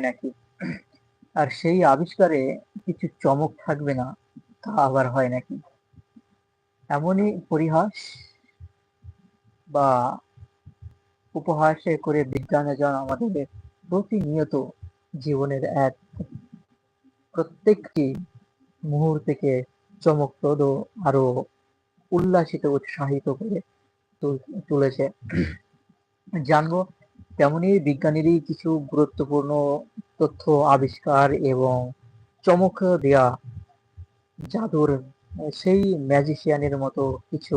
নাকি? আর সেই আবিষ্কারে কিছু চমক থাকবে না, তা আবার হয় নাকি? এমনই পরিহাস বা উপহাসে করে বিজ্ঞানে যেন আমাদের প্রতিনিয়ত জীবনের এক প্রত্যেকটি মুহূর্তকে চমকপ্রদ আরও উল্লাসিত, উৎসাহিত করে তুলেছে। জানব তেমনই বিজ্ঞানীরই কিছু গুরুত্বপূর্ণ তথ্য আবিষ্কার এবং চমক দেয়া জাদুর সেই ম্যাজিশিয়ানের মতো কিছু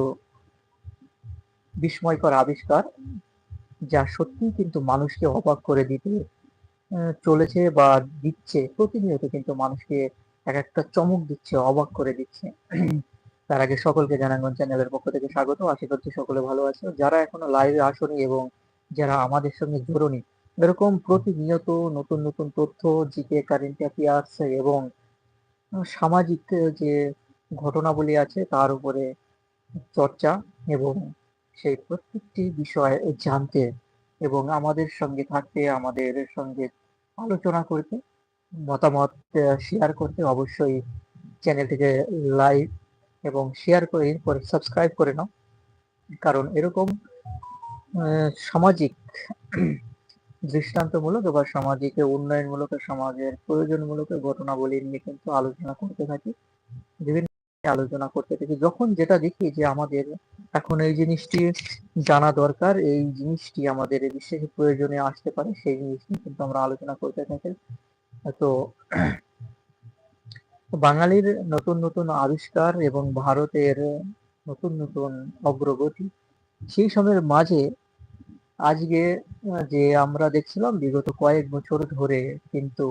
বিস্ময়কর আবিষ্কার যা সত্যি কিন্তু মানুষকে অবাক করে দিতে চলেছে বা দিচ্ছে, প্রতিনিয়ত কিন্তু মানুষকে এক একটা চমক দিচ্ছে, অবাক করে দিচ্ছে। তার আগে সকলকে জানাগঞ্জ চ্যানেলের পক্ষ থেকে স্বাগত। আশা করছি সকলে ভালো আছে। যারা এখনও লাইভে আসনি এবং যারা আমাদের সঙ্গে জড়নি এরকম প্রতিনিয়ত নতুন নতুন তথ্য, জিকে কারেন্ট অ্যাফেয়ার্স এবং সামাজিক যে ঘটনাবলী আছে তার উপরে চর্চা এবং সেই প্রত্যেকটি বিষয় জানতে এবং আমাদের সঙ্গে থাকতে, আমাদের সঙ্গে আলোচনা করতে, মতামত শেয়ার করতে অবশ্যই চ্যানেলটিকে লাইক এবং শেয়ার করে সাবস্ক্রাইব করে নাও। কারণ এরকম সামাজিক দৃষ্টান্তমূলক বা সামাজিক, উন্নয়নমূলক সমাজের প্রয়োজনমূলক ঘটনাবলী নিয়ে কিন্তু আলোচনা করতে থাকি। বিভিন্ন আলোচনা করতে থাকি। যখন যেটা দেখি যে আমাদের এখন এই জিনিসটি জানা দরকার, এই জিনিসটি আমাদের বিশেষ প্রয়োজনে আসতে পারে, সেই জিনিস নিয়ে কিন্তু আমরা আলোচনা করতে থাকি। তো বাঙালির নতুন নতুন আবিষ্কার এবং ভারতের নতুন নতুন অগ্রগতি সেই সময়ের মাঝে আজকে যে আমরা দেখছিলাম বিগত কয়েক বছর ধরে কিন্তু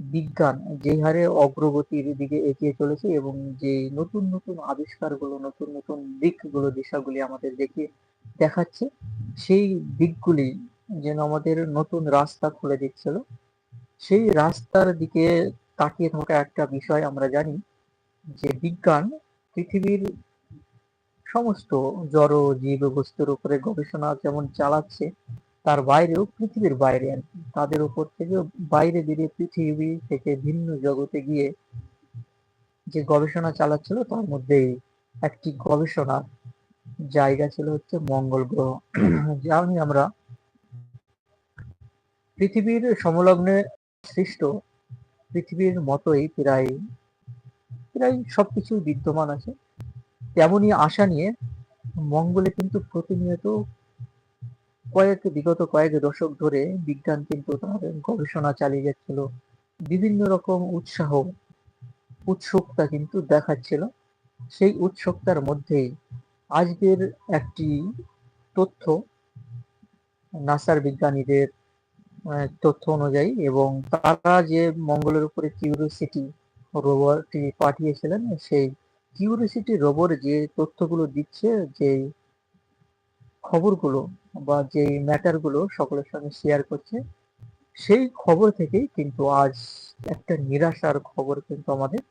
বিজ্ঞান যে হারে অগ্রগতির দিকে এগিয়ে চলেছে এবং যে নতুন নতুন আবিষ্কারগুলো, নতুন নতুন দিকগুলো, দিশাগুলি আমাদের দেখে দেখাচ্ছে, সেই দিকগুলি যেন আমাদের নতুন রাস্তা খুলে দিচ্ছিল। সেই রাস্তার দিকে তাকিয়ে থাকা একটা বিষয় আমরা জানি যে বিজ্ঞান পৃথিবীর সমস্ত জড় জীব বস্তুর উপরে গবেষণা যেমন চালাচ্ছে, তার বাইরেও পৃথিবীর বাইরে আর কি। তাদের উপর থেকে বাইরে বেরিয়ে পৃথিবী থেকে ভিন্ন জগতে গিয়ে যে গবেষণা চালাচ্ছিল, তার মধ্যে একটি গবেষণার জায়গা ছিল হচ্ছে মঙ্গল গ্রহ। জানি আমরা পৃথিবীর সমলগ্নে সৃষ্ট পৃথিবীর মতোই প্রায় প্রায় সবকিছু বিদ্যমান আছে। তেমনই আশা নিয়ে মঙ্গলে কিন্তু প্রতিনিয়ত কয়েক, বিগত কয়েক দশক ধরে বিজ্ঞান কিন্তু তার গবেষণা চালিয়ে যাচ্ছিল। বিভিন্ন রকম উৎসাহ, উৎসুকতা কিন্তু দেখাচ্ছিল। সেই উৎসুকতার মধ্যেই আজকের একটি তথ্য, নাসার বিজ্ঞানীদের তথ্য অনুযায়ী এবং তারা যে মঙ্গলের উপরে কিউরিসিটি রোবটটি পাঠিয়েছিলেন, সেই কিউরিসিটি রোবর যে তথ্যগুলো দিচ্ছে, যে খবরগুলো বা যে ম্যাটারগুলো সকলের সঙ্গে শেয়ার করছে, সেই খবর থেকেই কিন্তু আজ একটা নিরাশার খবর কিন্তু আমাদের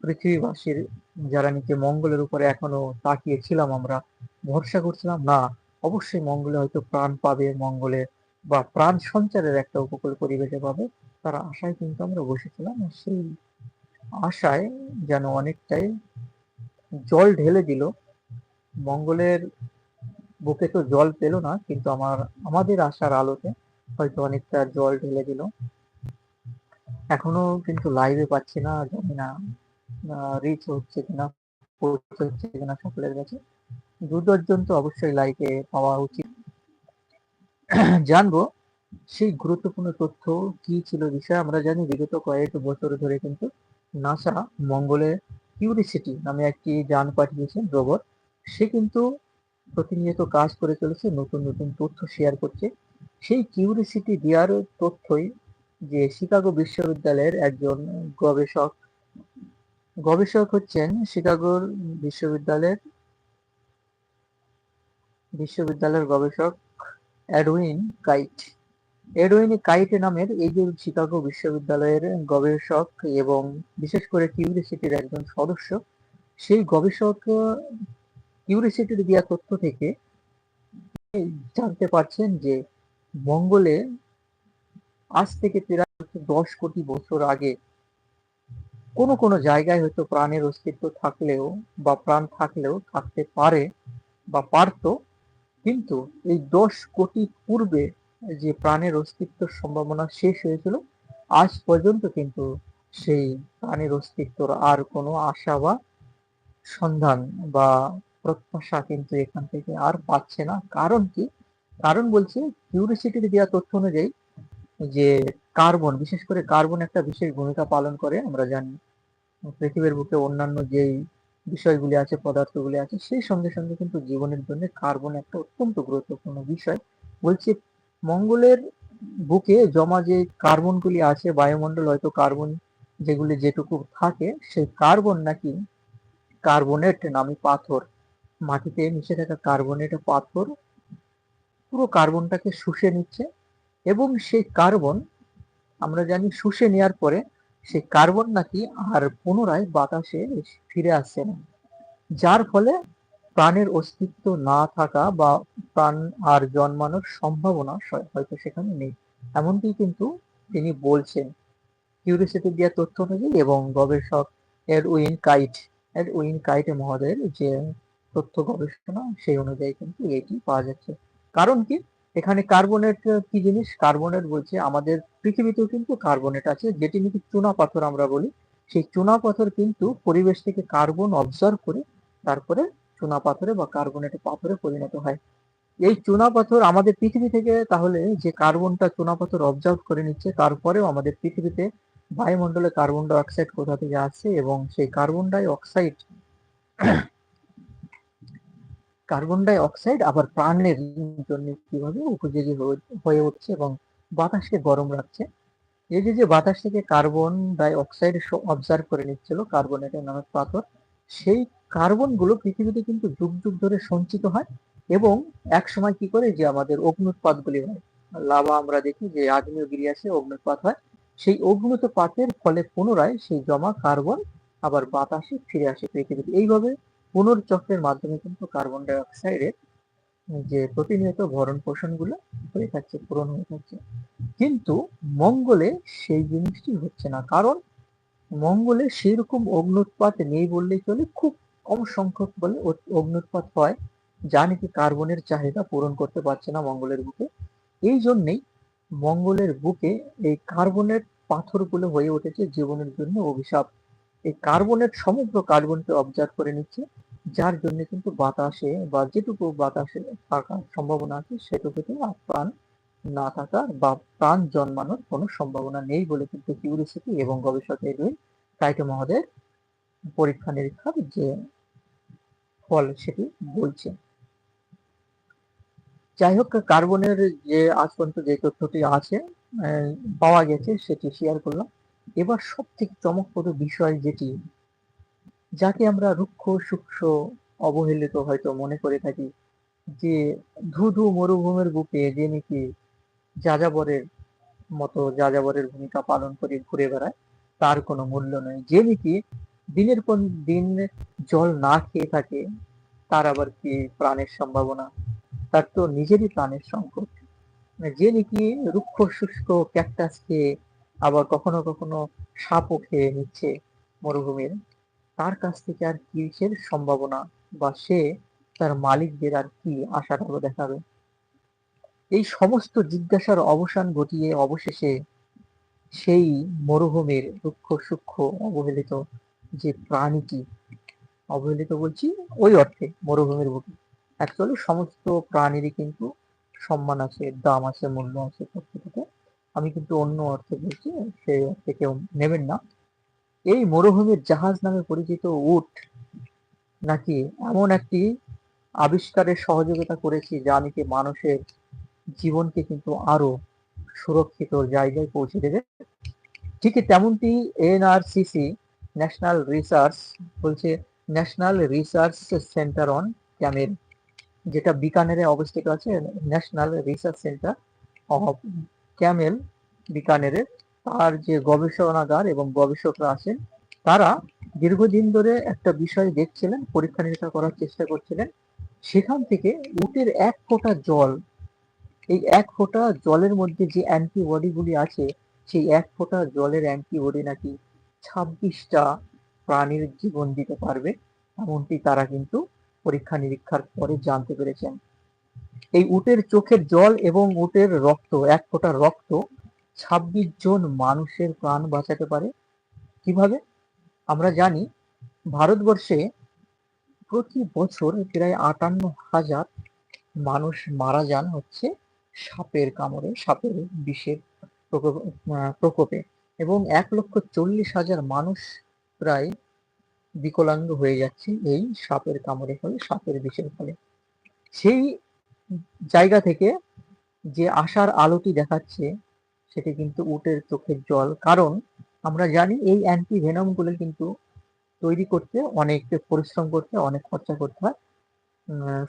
পৃথিবীবাসীর, যারা নিচে মঙ্গলের উপরে এখনও তাকিয়েছিলাম আমরা, ভরসা করছিলাম, না, অবশ্যই মঙ্গলে হয়তো প্রাণ পাবে মঙ্গলে বা প্রাণ সঞ্চারের একটা উপকূল পরিবেশে পাবে, তার আশায় কিন্তু আমরা বসেছিলাম সেই আশায় যেন অনেকটাই জল ঢেলে দিল। মঙ্গলের বুকে তো জল পেল না, কিন্তু আমার, আমাদের আশার আলোতে হয়তো অনেকটা জল ঢেলে দিল। এখনও কিন্তু লাইভে পাচ্ছি না, জানি না রিচ হচ্ছে কিনা হচ্ছে কিনা সকলের কাছে। দুদর্জন তো অবশ্যই লাইভে পাওয়া উচিত। জানব সেই গুরুত্বপূর্ণ তথ্য কি ছিল বিষয়। আমরা জানি বিগত কয়েক বছর ধরে কিন্তু নাসা মঙ্গলে কিউরিসিটি নামে একটি যান পাঠিয়েছেন রোবট। সে কিন্তু প্রতিনিয়ত কাজ করে চলেছে, নতুন নতুন তথ্য শেয়ার করছে। সেই কিউরিসিটি দেওয়ার তথ্যই যে শিকাগো বিশ্ববিদ্যালয়ের একজন গবেষক গবেষক হচ্ছেন শিকাগোর বিশ্ববিদ্যালয়ের বিশ্ববিদ্যালয়ের গবেষক অ্যাডউইন কাইট এডওইন কাইট নামের এই যে শিকাগো বিশ্ববিদ্যালয়ের গবেষক এবং বিশেষ করে কিউরিসিটির একজন সদস্য, সেই গবেষক, কিউরিসিটির দেওয়া তথ্য থেকে জানতে পারছেন যে মঙ্গলে আজ থেকে প্রায় দশ কোটি বছর আগে কোনো কোনো জায়গায় হয়তো প্রাণের অস্তিত্ব থাকলেও বা প্রাণ থাকলেও থাকতে পারে বা পারতো, কিন্তু এই দশ কোটি পূর্বে যে প্রাণের অস্তিত্বের সম্ভাবনা শেষ হয়েছিল, আজ পর্যন্ত কিন্তু সেই প্রাণের অস্তিত্বর আর কোনো আশা বা সন্ধান বা প্রত্যাশা কিন্তু এখান থেকে আর পাচ্ছে না। কারণ কি? কারণ বলছে কিউরিসিটির দেওয়া তথ্য অনুযায়ী যে কার্বন বিশেষ করে কার্বন একটা বিশেষ ভূমিকা পালন করে, আমরা জানি পৃথিবীর বুকে অন্যান্য যেই বিষয়গুলি আছে, পদার্থগুলি আছে, সেই সঙ্গে সঙ্গে কিন্তু জীবনের জন্য কার্বন একটা অত্যন্ত গুরুত্বপূর্ণ বিষয়। বলছে মঙ্গলের বুকে জমা যে কার্বনগুলি আছে, বায়ুমণ্ডল হয়তো কার্বন যেগুলি যেটুকু থাকে সেই কার্বন নাকি কার্বনেট নামে পাথর। মাটিতে মিশে থাকা কার্বনেট পাথর পুরো কার্বনটাকে শুষে নিচ্ছে এবং সেই কার্বন আমরা জানি শুষে নেওয়ার পরে সেই কার্বন নাকি আর পুনরায় বাতাসে ফিরে আসছে না। যার ফলে প্রাণের অস্তিত্ব না থাকা বা প্রাণ আর জন্মানোর সম্ভাবনা হয়তো সেখানে নেই। এমনটি কিন্তু তিনি বলছেন। কিউরিসিটি দেওয়া তথ্য অনুযায়ী এবং গবেষক এডউইন কাইট এডউইন কাইট মহোদয়ের যে তথ্য গবেষণা, সেই অনুযায়ী কিন্তু এটি পাওয়া যাচ্ছে। কারণ কি? এখানে কার্বনেট কি জিনিস? কার্বনেট বলছে আমাদের পৃথিবীতেও কিন্তু কার্বনেট আছে, যেটি নাকি চুনা পাথর আমরা বলি। সেই চুনা পাথর কিন্তু পরিবেশ থেকে কার্বন অবজার্ভ করে তারপরে চুনা পাথরে বা কার্বনেটে পাথরে পরিণত হয়। এই চুনা পাথর আমাদের পৃথিবী থেকে তাহলে যে কার্বনটা চুনা পাথর অবজার্ভ করে নিচ্ছে, তারপরেও আমাদের পৃথিবীতে বায়ুমণ্ডলে কার্বন ডাই অক্সাইড কোথা থেকে আসছে এবং সেই carbon dioxide carbon dioxide আবার প্রাণের জন্য কীভাবে উপযোগী হয়ে উঠছে এবং বাতাসকে গরম রাখছে। এই যে যে বাতাস থেকে কার্বন ডাই অক্সাইড অবজার্ভ করে নিচ্ছিল কার্বনেটের নামক পাথর, সেই কার্বনগুলো পৃথিবীতে কিন্তু যুগ যুগ ধরে সঞ্চিত হয় এবং এক সময় কি করে যে আমাদের অগ্নুৎপাত গুলি হয়। লাভা আমরা দেখি যে আগ্নেয়গিরি আছে অগ্নুৎপাত হয়। সেই অগ্নুৎপাতের ফলে পুনরায় সেই জমা কার্বন আবার বাতাসে ফিরে আসে পৃথিবীতে। এইভাবে পুনর্চক্রের মাধ্যমে কিন্তু কার্বন ডাই অক্সাইডের যে প্রতিনিয়ত ভরণ পোষণগুলো হয়ে থাকছে, পূরণ হয়ে থাকছে। কিন্তু মঙ্গলে সেই জিনিসটি হচ্ছে না। কারণ মঙ্গলে সেরকম অগ্নুৎপাত নেই বললেই চলে, খুব কম সংখ্যক বলে অগ্নুৎপাত হয়, যা নাকি কার্বনের চাহিদা পূরণ করতে পারছে না মঙ্গলের বুকে। এই জন্যেই মঙ্গলের বুকে এই কার্বনের পাথরগুলো হয়ে উঠেছে জীবনের জন্য অভিশাপ। এই কার্বনের সমগ্র কার্বনকে অবজার্ভ করে নিচ্ছে, যার জন্য কিন্তু বাতাসে বা যেটুকু বাতাসে থাকার সম্ভাবনা আছে সেটুকুতে প্রাণ না থাকার বা প্রাণ জন্মানোর কোনো সম্ভাবনা নেই বলে কিন্তু কিউরিসিটি এবং গবেষক এডুইন কাইটো মহোদয়ের পরীক্ষা নিরীক্ষার যে ফল সেটি বলছে। যাই হোক, কার্বনের যে আজ পর্যন্ত যে তথ্যটি আছে পাওয়া গেছে, সেটি শেয়ার করলাম। এবার সব থেকে চমকপ্রদ বিষয় যেটি, যাকে আমরা রুক্ষ, সূক্ষ্ম, অবহেলিত হয়তো মনে করে থাকি, যে ধু ধু মরুভূমির বুকে যে নাকি যাযাবরের মতো যাযাবরের ভূমিকা পালন করে ঘুরে বেড়ায়, তার কোনো মূল্য নেই। যে নাকি দিনের পর দিন জল না খেয়ে থাকে, তার আবার কি প্রাণের সম্ভাবনা? তার তো নিজেরই প্রাণের সংকট। যে নাকি রুক্ষ, শুষ্ক ক্যাকটাস খেয়ে আবার কখনো কখনো সাপও খেয়ে নিচ্ছে মরুভূমির, তার কাছ থেকে আর কিসের সম্ভাবনা? বা সে, তার মালিকদের আর কি আশাটাও দেখাবে? এই সমস্ত জিজ্ঞাসার অবসান ঘটিয়ে অবশেষে সেই মরুভূমির দুঃখ সূক্ষ্ম অবহেলিত যে প্রাণীটি অবহেলিত বলছি ওই অর্থে, মরুভূমির বুকে। অ্যাকচুয়ালি সমস্ত প্রাণীরই কিন্তু সম্মান আছে, দাম আছে, মূল্য আছে প্রকৃতিতে আমি কিন্তু অন্য অর্থে বলছি, সেই অর্থে কেউ নেবেন না। এই মরুভূমির জাহাজ নামে পরিচিত উট নাকি এমন একটি আবিষ্কারের সহযোগিতা করেছি যা নাকি মানুষের জীবনকে কিন্তু আরও সুরক্ষিত জায়গায় পৌঁছে দেবে? ঠিক তেমনটি এনআরসিসি ন্যাশনাল রিসার্চ বলছে national research centre on camel যেটা বিকানেরে অবস্থিত আছে national research centre of camel বিকানেরে। তার যে গবেষণাগার এবং গবেষকরা আছেন, তারা দীর্ঘদিন ধরে একটা বিষয় দেখছিলেন, পরীক্ষা নিরীক্ষা করার চেষ্টা করছিলেন। সেখান থেকে উটের এক ফোঁটা জল, এই এক ফোঁটা জলের মধ্যে যে অ্যান্টিবডিগুলি আছে, সেই এক ফোঁটা জলের অ্যান্টিবডি নাকি ছাব্বিশটা প্রাণীর জীবন দিতে পারবে। এমনটি তারা কিন্তু পরীক্ষা নিরীক্ষার পরে জানতে পেরেছেন। এই উটের চোখের জল এবং উটের রক্ত, এক ফোঁটা রক্ত ছাব্বিশ জন মানুষের প্রাণ বাঁচাতে পারে। কীভাবে? আমরা জানি, ভারতবর্ষে প্রতি বছর প্রায় আটান্ন হাজার মানুষ মারা যান হচ্ছে সাপের কামড়ে, সাপের বিষের প্রকোপে। এবং এক লক্ষ চল্লিশ হাজার মানুষ প্রায় বিকলাঙ্গ হয়ে যাচ্ছে এই সাপের কামড়ে ফলে, সাপের বিষের ফলে। সেই জায়গা থেকে যে আশার আলোটি দেখাচ্ছে, সেটি কিন্তু উটের চোখের জল। কারণ আমরা জানি এই অ্যান্টি ভেনমগুলো কিন্তু তৈরি করতে, অনেক পরিশ্রম করতে, অনেক খরচা করতে হয়।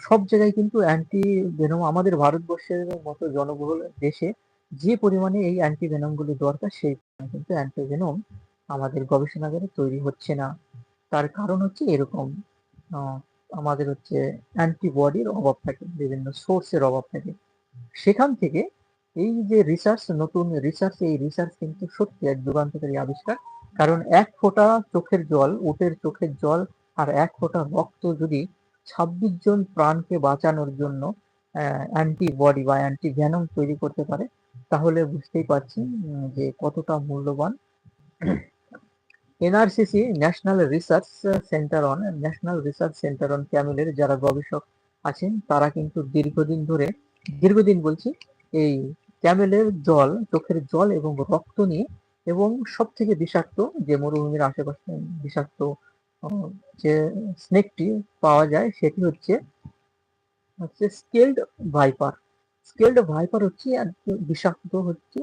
সব জায়গায় কিন্তু অ্যান্টি ভেনম আমাদের ভারতবর্ষের মতো জনবহুল দেশে যে পরিমাণে এই অ্যান্টি ভেনমগুলি দরকার, সেই কিন্তু অ্যান্টি ভেনম আমাদের গবেষণাগারে তৈরি হচ্ছে না। তার কারণ হচ্ছে এরকম আমাদের হচ্ছে অ্যান্টিবডির অভাব থাকে, বিভিন্ন সোর্সের অভাব থাকে। সেখান থেকে এই যে রিসার্চ নতুন রিসার্চ এই রিসার্চ কিন্তু সত্যি এক যুগান্তকারী আবিষ্কার। কারণ এক ফোঁটা চোখের জল, উটের চোখের জল আর এক ফোঁটা রক্ত যদি ছাব্বিশ জন প্রাণকে বাঁচানোর জন্য অ্যান্টিবডি বা অ্যান্টি ভ্যানম তৈরি করতে পারে তাহলে বুঝতেই পারছি যে কতটা মূল্যবান। NRCC national research centre on national research centre on ক্যামেলের যারা গবেষক আছেন, তারা কিন্তু দীর্ঘদিন ধরে, দীর্ঘদিন বলছি, এই ক্যামেলের জল, চোখের জল এবং রক্ত নিয়ে এবং সব থেকে বিষাক্ত যে মরুভূমির আশেপাশে বিষাক্ত যে স্নেকটি পাওয়া যায়, সেটি হচ্ছে হচ্ছে স্কেলড ভাইপার স্কেলড ভাইপার হচ্ছে আর বিষাক্ত হচ্ছে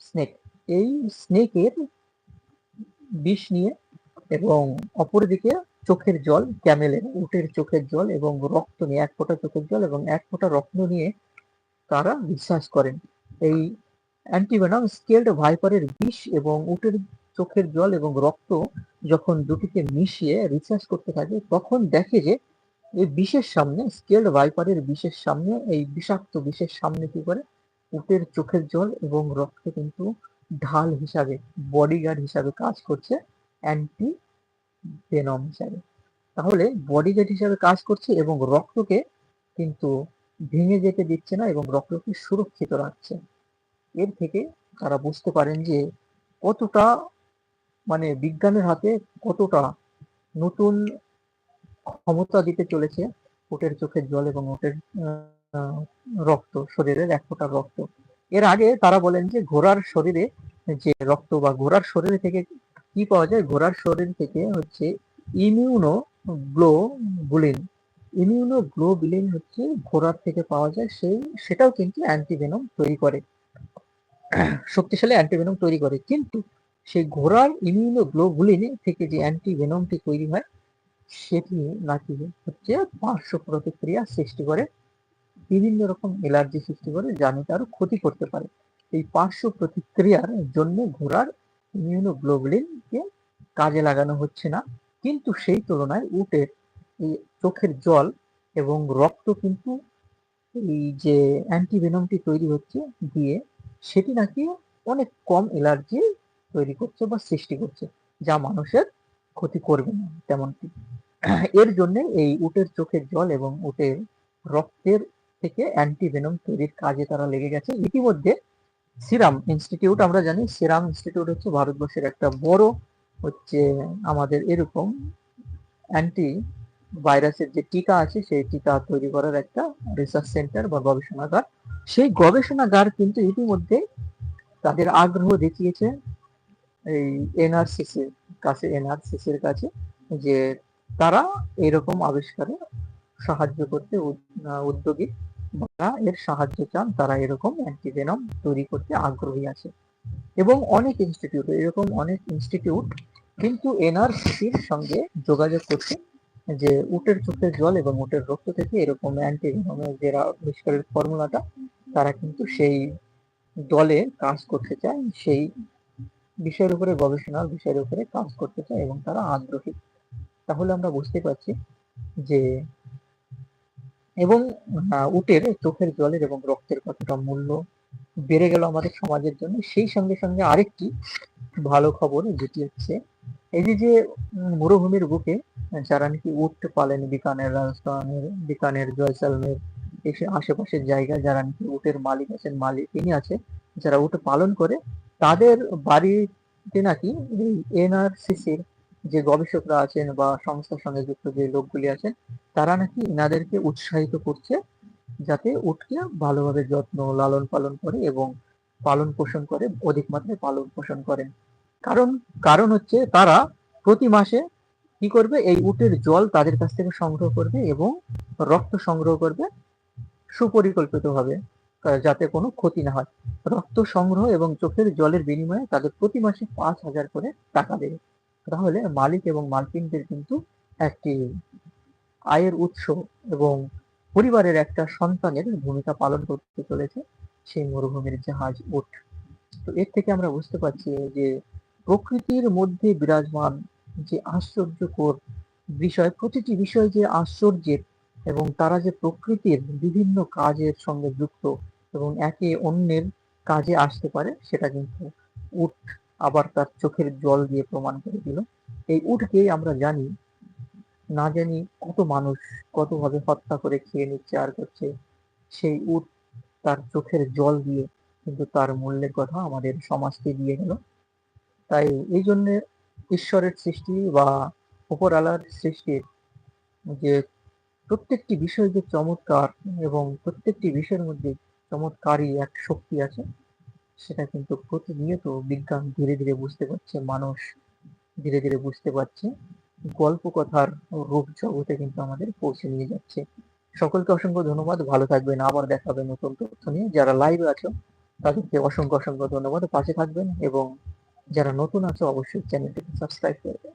স্নেক। এই স্নেকের বিষ নিয়ে এবং অপরদিকে চোখের জল, ক্যামেলের, উটের চোখের জল এবং রক্ত নিয়ে, এক ফোঁটা চোখের জল এবং এক ফোঁটা রক্ত নিয়ে তারা বিশ্বাস করেন। এই অ্যান্টিভেনাম স্কেলড ভাইপারের বিষ এবং উটের চোখের জল এবং রক্ত যখন দুটিকে মিশিয়ে রিসার্চ করতে থাকে, তখন দেখে যে এই বিষের সামনে, স্কেলড ভাইপারের বিষের সামনে, এই বিষাক্ত বিষের সামনে কি করে? উটের চোখের জল এবং রক্ত কিন্তু ঢাল হিসাবে বডিগার্ড হিসাবে কাজ করছে অ্যান্টি ভেনম হিসাবে। তাহলে বডিগার্ড হিসাবে কাজ করছে এবং রক্তকে কিন্তু ভেঙে যেতে দিচ্ছে না এবং রক্তকে সুরক্ষিত রাখছে। এর থেকে তারা বুঝতে পারেন যে কতটা মানে বিজ্ঞানের হাতে কতটা নতুন ক্ষমতা দিতে চলেছে ওটের চোখের জল এবং ওটের রক্ত, শরীরের এক ফোঁটা রক্ত। এর আগে তারা বলেন যে ঘোড়ার শরীরে যে রক্ত বা ঘোড়ার শরীর থেকে কি পাওয়া যায়? ঘোড়ার শরীর থেকে হচ্ছে immuno glo globulin immunoglobulin হচ্ছে ঘোড়ার থেকে পাওয়া যায়, সেই, সেটাও কিন্তু অ্যান্টিভেনম তৈরি করে। শক্তিশালী অ্যান্টিভেনম তৈরি করে। কিন্তু সেই ঘোড়ার ইমিউনো গ্লোবুলিন থেকে যে অ্যান্টিভেনমটি তৈরি হয় সেটি নাকি হচ্ছে পার্শ্ব প্রতিক্রিয়া সৃষ্টি করে, বিভিন্ন রকম এলার্জি সৃষ্টি করে যা নাকি ক্ষতি করতে পারে। এই পার্শ্ব প্রতিক্রিয়ার জন্য ঘোড়ার ইমিউনোগ্লোবুলিনকে কাজে লাগানো হচ্ছে না। কিন্তু সেই তুলনায় উটের এই চোখের জল এবং রক্ত কিন্তু এই যে অ্যান্টিভেনমটি তৈরি হচ্ছে দিয়ে সেটি নাকি অনেক কম এলার্জি তৈরি করছে বা সৃষ্টি করছে, যা মানুষের ক্ষতি করবে না তেমনটি। এর জন্য এই উটের চোখের জল এবং উটের রক্তের থেকে অ্যান্টিভেনম তৈরির কাজে তারা লেগে গেছে। ইতিমধ্যে সিরাম ইনস্টিটিউট আমরা জানি সিরাম ইনস্টিটিউট হচ্ছে ভারতবর্ষের একটা বড় হচ্ছে আমাদের এরকম অ্যান্টি ভাইরাসের যে টিকা আছে, সেই টিকা তৈরি করার একটা রিসার্চ সেন্টার বা গবেষণাগার। সেই গবেষণাগার কিন্তু ইতিমধ্যে তাদের আগ্রহ দেখিয়েছে এই এনআরসিসির কাছে এনআরসিসির কাছে যে তারা এরকম আবিষ্কারে সাহায্য করতে উদ্যোগী বা এর সাহায্য চান, তারা এরকম অ্যান্টিভেনম তৈরি করতে আগ্রহী আছে। এবং অনেক ইনস্টিটিউট এরকম অনেক ইনস্টিটিউট কিন্তু এনআরসিসির সঙ্গে যোগাযোগ করছে যে উটের চোখের জল এবং উটের রক্ত থেকে এরকম অ্যান্টিভেনমের যে আবিষ্কারের ফর্মুলাটা, তারা কিন্তু সেই দলে কাজ করতে চায়, সেই বিষয়ের উপরে গবেষণার বিষয়ের উপরে কাজ করতে চায় এবং তারা আগ্রহী। তাহলে আমরা বুঝতে পারছি যে এবং উটের চোখের জলের এবং রক্তের কতটা মূল্য বেড়ে গেল আমাদের সমাজের জন্য। সেই সঙ্গে সঙ্গে আরেকটি ভালো খবর, যেটি হচ্ছে এই যে যে মরুভূমির বুকে যারা নাকি উঠতে পালেন, বিকানের রাজস্থানের, বিকানের জয়সালমের এসে আশেপাশের জায়গায় যারা নাকি উটের মালিক আছেন, মালিক তিনি আছে যারা উট পালন করে, তাদের বাড়িতে নাকি এই এনআরসিসির যে গবেষকরা আছেন বা সংস্থার সঙ্গে যুক্ত যে লোকগুলি আছেন, তারা নাকি এনাদেরকে উৎসাহিত করছে যাতে উটকে ভালোভাবে যত্ন লালন পালন করে এবং পালন পোষণ করে, অধিক মাত্রায় পালন পোষণ করেন। কারণ কারণ হচ্ছে তারা প্রতি মাসে কি করবে? এই উটের জল তাদের কাছ থেকে সংগ্রহ করবে এবং রক্ত সংগ্রহ করবে সুপরিকল্পিতভাবে যাতে কোনো ক্ষতি না হয়। রক্ত সংগ্রহ এবং চোখের জলের বিনিময়ে তাদের প্রতি মাসে পাঁচ হাজার করে টাকা দেবে। তাহলে মালিক এবং মালকিনদের কিন্তু একটি আয়ের উৎস এবং পরিবারের একটা সন্তানের ভূমিকা পালন করতে চলেছে সেই মরুভূমির জাহাজ উঠ। তো এর থেকে আমরা বুঝতে পারছি যে প্রকৃতির মধ্যে বিরাজমান যে আশ্চর্যকর বিষয়, প্রতিটি বিষয় যে আশ্চর্যের এবং তারা যে প্রকৃতির বিভিন্ন কাজের সঙ্গে যুক্ত এবং একে অন্যের কাজে আসতে পারে, সেটা কিন্তু উট আবার তার চোখের জল দিয়ে প্রমাণ করে দিল। এই উটকে আমরা জানি, না জানি কত মানুষ কতভাবে হত্যা করে খেয়ে নিচ্ছে আর করছে। সেই উট তার চোখের জল দিয়ে কিন্তু তার মূল্যের কথা আমাদের সমাজকে দিয়ে গেল। তাই এই জন্যে ঈশ্বরের সৃষ্টি বা উপর আলার সৃষ্টির যে প্রত্যেকটি বিষয় যে চমৎকার এবং প্রত্যেকটি বিষয়ের মধ্যে চমৎকারই এক শক্তি আছে। সেটা কিন্তু প্রতিনিয়ত বিজ্ঞান ধীরে ধীরে বুঝতে পারছে, মানুষ ধীরে ধীরে বুঝতে পারছে। গল্প কথার রূপ জগতে কিন্তু আমাদের পৌঁছে নিয়ে যাচ্ছে। সকলকে অসংখ্য ধন্যবাদ, ভালো থাকবেন, আবার দেখা হবে নতুন তথ্য নিয়ে। যারা লাইভে আছো, তাদেরকে অসংখ্য অসংখ্য ধন্যবাদ। পাশে থাকবেন এবং যারা নতুন আছো, অবশ্যই চ্যানেলটিকে সাবস্ক্রাইব করবেন